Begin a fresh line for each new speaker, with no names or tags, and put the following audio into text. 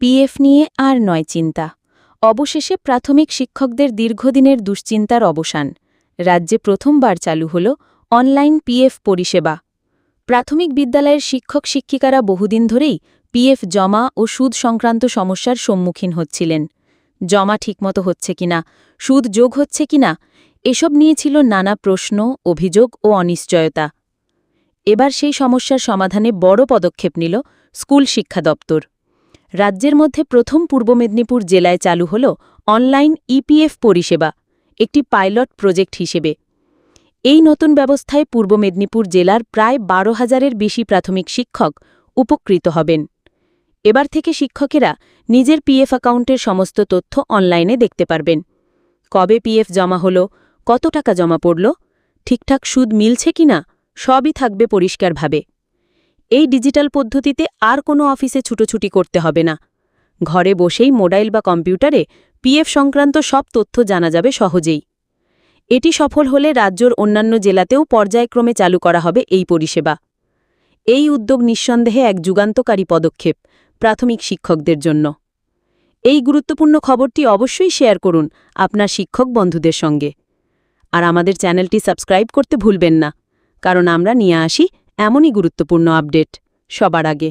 PF নিয়ে আর নয় চিন্তা। অবশেষে প্রাথমিক শিক্ষকদের দীর্ঘদিনের দুশ্চিন্তার অবসান। রাজ্যে প্রথমবার চালু হল অনলাইন পিএফ পরিষেবা। প্রাথমিক বিদ্যালয়ের শিক্ষক শিক্ষিকারা বহুদিন ধরেই পিএফ জমা ও সুদ সংক্রান্ত সমস্যার সম্মুখীন হচ্ছিলেন। জমা ঠিকমতো হচ্ছে কিনা, সুদ যোগ হচ্ছে কিনা, এসব নিয়ে ছিল নানা প্রশ্ন, অভিযোগ ও অনিশ্চয়তা। এবার সেই সমস্যার সমাধানে বড় পদক্ষেপ নিল স্কুল শিক্ষা দপ্তর। রাজ্যের মধ্যে প্রথম পূর্ব মেদিনীপুর জেলায় চালু হল অনলাইন ইপিএফ পরিষেবা, একটি পাইলট প্রজেক্ট হিসেবে। এই নতুন ব্যবস্থায় পূর্ব মেদিনীপুর জেলার প্রায় বারো হাজারের বেশি প্রাথমিক শিক্ষক উপকৃত হবেন। এবার থেকে শিক্ষকেরা নিজের পিএফ অ্যাকাউন্টের সমস্ত তথ্য অনলাইনে দেখতে পারবেন। কবে পিএফ জমা হলো, কত টাকা জমা পড়ল, ঠিকঠাক সুদ মিলছে কিনা, সবই থাকবে পরিষ্কারভাবে। এই ডিজিটাল পদ্ধতিতে আর কোনো অফিসে ছুটোছুটি করতে হবে না। ঘরে বসেই মোবাইল বা কম্পিউটারে পিএফ সংক্রান্ত সব তথ্য জানা যাবে সহজেই। এটি সফল হলে রাজ্যর অন্যান্য জেলাতেও পর্যায়ক্রমে চালু করা হবে এই পরিষেবা। এই উদ্যোগ নিঃসন্দেহে এক যুগান্তকারী পদক্ষেপ প্রাথমিক শিক্ষকদের জন্য। এই গুরুত্বপূর্ণ খবরটি অবশ্যই শেয়ার করুন আপনার শিক্ষক বন্ধুদের সঙ্গে। আর আমাদের চ্যানেলটি সাবস্ক্রাইব করতে ভুলবেন না, কারণ আমরা নিয়ে আসি এমনই গুরুত্বপূর্ণ আপডেট সবার আগে।